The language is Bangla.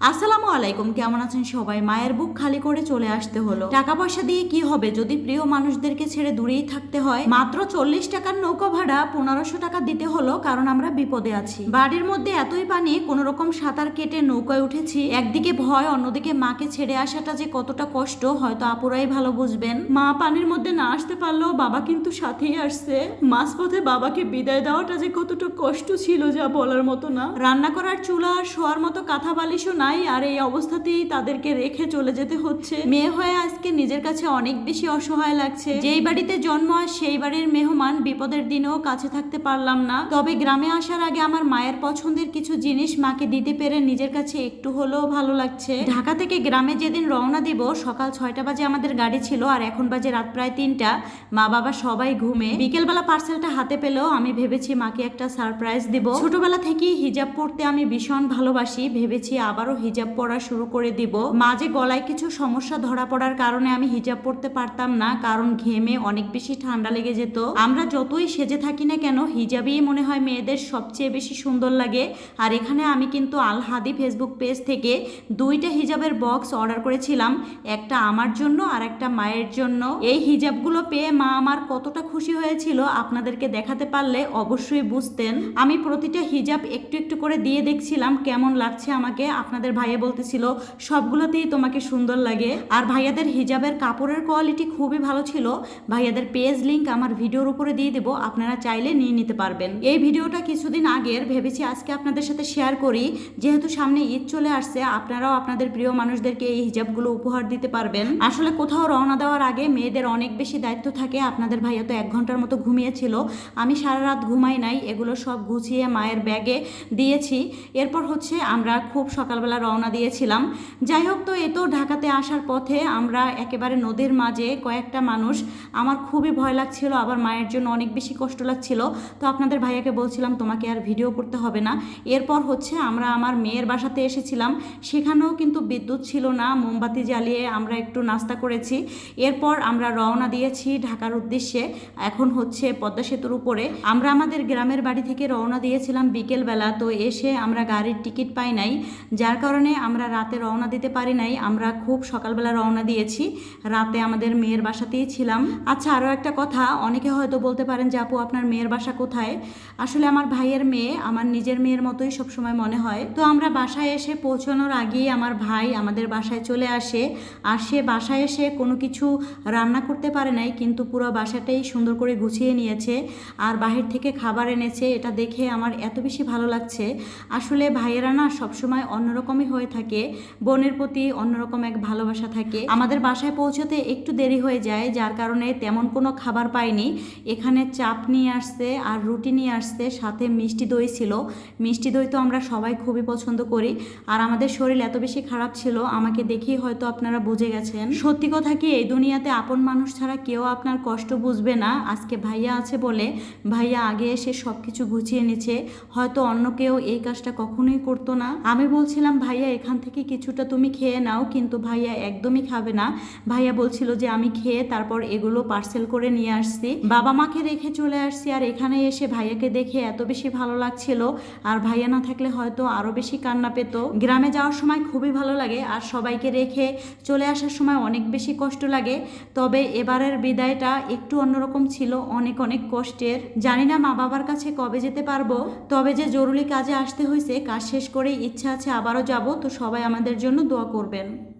আসসালামু আলাইকুম, কেমন আছেন সবাই? মায়ের বুক খালি করে চলে আসতে হলো। টাকা পয়সা দিয়ে কি হবে? যদি প্রিয় মানুষদেরকে ছেড়ে দূরেই থাকতে হয়, মাত্র চল্লিশ টাকার নৌকা ভাড়া পনেরোশো টাকা দিতে হলো, কারণ আমরা বিপদে আছি। বাড়ির মধ্যে এতই পানি কোন রকম সাঁতার কেটে নৌকায় উঠেছি। একদিকে ভয়, অন্যদিকে মাকে ছেড়ে আসাটা যে কতটা কষ্ট, হয়তো আপুরাই ভালো বুঝবেন। মা পানির মধ্যে না আসতে পারলেও বাবা কিন্তু সাথেই আসছে। মাঝপথে বাবাকে বিদায় দেওয়াটা যে কতটা কষ্ট ছিল যা বলার মতো না। রান্না করার চুলা আর শোয়ার মতো কাঁথা বালিশও নাই, আর এই অবস্থাতেই তাদেরকে রেখে চলে যেতে হচ্ছে। মেয়ে হয়ে আজকে নিজের কাছে অনেক বেশি অসহায় লাগছে। যেই বাড়িতে জন্ম সেই বাড়ির মেহমান বিপদের দিনেও কাছে থাকতে পারলাম না। তবে গ্রামে আসার আগে আমার মায়ের পছন্দের কিছু জিনিস মাকে দিতে পেরে নিজের কাছে একটু হলেও ভালো লাগছে। ঢাকা থেকে গ্রামে যেদিন রওনা দিব, সকাল ছয়টা বাজে আমাদের গাড়ি ছিল, আর এখন বাজে রাত প্রায় তিনটা। মা বাবা সবাই ঘুমে। বিকেলবেলা পার্সেলটা হাতে পেলেও আমি ভেবেছি মাকে একটা সারপ্রাইজ দিব। ছোটবেলা থেকেই হিজাব পড়তে আমি ভীষণ ভালোবাসি। ভেবেছি আবারও হিজাব পরা শুরু করে দিব। মাঝে গলায় কিছু সমস্যা ধরা পড়ার কারণে আমি হিজাব পড়তে পারতাম না, কারণ ঘেমে অনেক বেশি ঠান্ডা লেগে যেত। আমরা যতই সেজে থাকি না কেন, হিজাবেই মনে হয় মেয়েদের সবচেয়ে বেশি সুন্দর লাগে। আর এখানে আমি কিন্তু আল হাদি ফেসবুক পেজ থেকে দুইটা হিজাবের বক্স অর্ডার করেছিলাম, একটা আমার জন্য আর একটা মায়ের জন্য। এই হিজাবগুলো পেয়ে মা আমার কতটা খুশি হয়েছিল আপনাদেরকে দেখাতে পারলে অবশ্যই বুঝতেন। আমি প্রতিটা হিজাব একটু একটু করে দিয়ে দেখছিলাম, কেমন লাগছে আমাকে, আপনাদের ভাইয়া বলতেছিল, সবগুলোতেই তোমাকে সুন্দর লাগে। আর ভাইয়াদের হিজাবের কাপড়ের কোয়ালিটি খুবই ভালো ছিল। ভাইয়াদের পেজ লিঙ্ক আমার ভিডিওর উপরে দিয়ে দেবো, আপনারা চাইলে নিয়ে নিতে পারবেন। এই ভিডিওটা কিছুদিন আগের, ভেবেছি আজকে আপনাদের সাথে শেয়ার করি। যেহেতু সামনে ঈদ চলে আসছে, আপনারাও আপনাদের প্রিয় মানুষদেরকে এই হিজাবগুলো উপহার দিতে পারবেন। আসলে কোথাও রওনা দেওয়ার আগে মেয়েদের অনেক বেশি দায়িত্ব থাকে। আপনাদের ভাইয়া তো এক ঘণ্টার মতো ঘুমিয়েছিল। আমি সারা রাত ঘুমাই নাই, এগুলো সব গুছিয়ে মায়ের ব্যাগে দিয়েছি। এরপর হচ্ছে আমরা খুব সকালবেলা রওনা দিয়েছিলাম। যাই হোক তো এ তো ঢাকাতে আসার পথে আমরা একেবারে নদীর মাঝে কয়েকটা মানুষ, আমার খুবই ভয় লাগছিল, আবার মায়ের জন্য অনেক বেশি কষ্ট লাগছিল। তো আপনাদের ভাইয়াকে বলছিলাম, তোমাকে আর ভিডিও করতে হবে না। এরপর হচ্ছে আমরা আমার মেয়ের বাসাতে এসেছিলাম। সেখানেও কিন্তু বিদ্যুৎ ছিল না, মোমবাতি জ্বালিয়ে আমরা একটু নাস্তা করেছি। এরপর আমরা রওনা দিয়েছি ঢাকার উদ্দেশ্যে। এখন হচ্ছে পদ্মা সেতুর উপরে। আমরা আমাদের গ্রামের বাড়ি থেকে রওনা দিয়েছিলাম বিকেলবেলা। তো এসে আমরা গাড়ির টিকিট পাই নাই, যার কারণে আমরা রাতে রওনা দিতে পারি নাই। আমরা খুব সকালবেলা রওনা দিয়েছি। রাতে আমাদের মেয়ের বাসাতেই ছিলাম। আচ্ছা আরও একটা কথা। অনেকে হয়তো বলতে পারেন যে, আপু, আপনার মেয়ের বাসা কোথায়? আসলে আমার ভাইয়ের মেয়ে আমার নিজের মেয়ের মতোই সবসময় মনে হয়। তো আমরা বাসায় এসে পৌঁছানোর আগেই আমার ভাই আমাদের বাসায় চলে আসে। আর সে বাসায় এসে কোনো কিছু রান্না করতে পারে নাই, কিন্তু পুরো বাসাটাই সুন্দর করে গুছিয়ে নিয়েছে। আর বাহির থেকে খাবার এনেছে। এটা দেখে আমার এত বেশি ভালো লাগছে। আসলে ভাইয়েরা না সবসময় অন্যরকমই হয়ে থাকে, বোনের প্রতি অন্যরকম এক ভালোবাসা থাকে। আমাদের বাসায় পৌঁছতে একটু দেরি হয়ে যায়, যার কারণে তেমন কোনো খাবার পাইনি। এখানে চাপ নিয়ে আসছে আর রুটি নিয়ে আসছে, সাথে মিষ্টি দই ছিল। মিষ্টি দই তো আমরা সবাই খুবই পছন্দ করি। আর আমাদের শরীর এত বেশি খারাপ ছিল, আমাকে দেখেই হয়তো আপনারা বুঝে গেছেন। সত্যি কথা কি, এই দুনিয়াতে আপন মানুষ ছাড়া কেউ আপনার কষ্ট বুঝবে না। আজকে ভাইয়া আছে বলে, ভাইয়া আগে এসে সব কিছু গুছিয়ে নিচ্ছে। হয়তো অন্য কেউ এই কাজটা কখনোই করতো না। আমি বলছিলাম ভাইয়া, এখান থেকে কিছুটা তুমি খেয়ে নাও, কিন্তু ভাইয়া একদমই খাবে না। ভাইয়া বলছিল যে আমি খেয়ে তারপর এগুলো পার্সেল করে নিয়ে আসছি। বাবা মাকে রেখে চলে আসছি আর এখানে এসে ভাইয়াকে দেখে এত বেশি ভালো লাগছিল। আর ভাইয়া না থাকলে হয়তো আরও বেশি কান্না পেত। গ্রামে যাওয়ার সময় খুবই ভালো লাগে আর সবাইকে রেখে চলে আসার সময় অনেক বেশি কষ্ট লাগে। তবে এবারের বিদায়টা একটু অন্যরকম ছিল, অনেক অনেক কষ্টের। জানি না মা বাবার কাছে কবে যেতে পারব, তবে যে জরুরি কাজে আসতে হয়েছে, কাজ শেষ করে ইচ্ছা আছে আবারও যাব তো সবাই আমাদের জন্য দোয়া করবেন।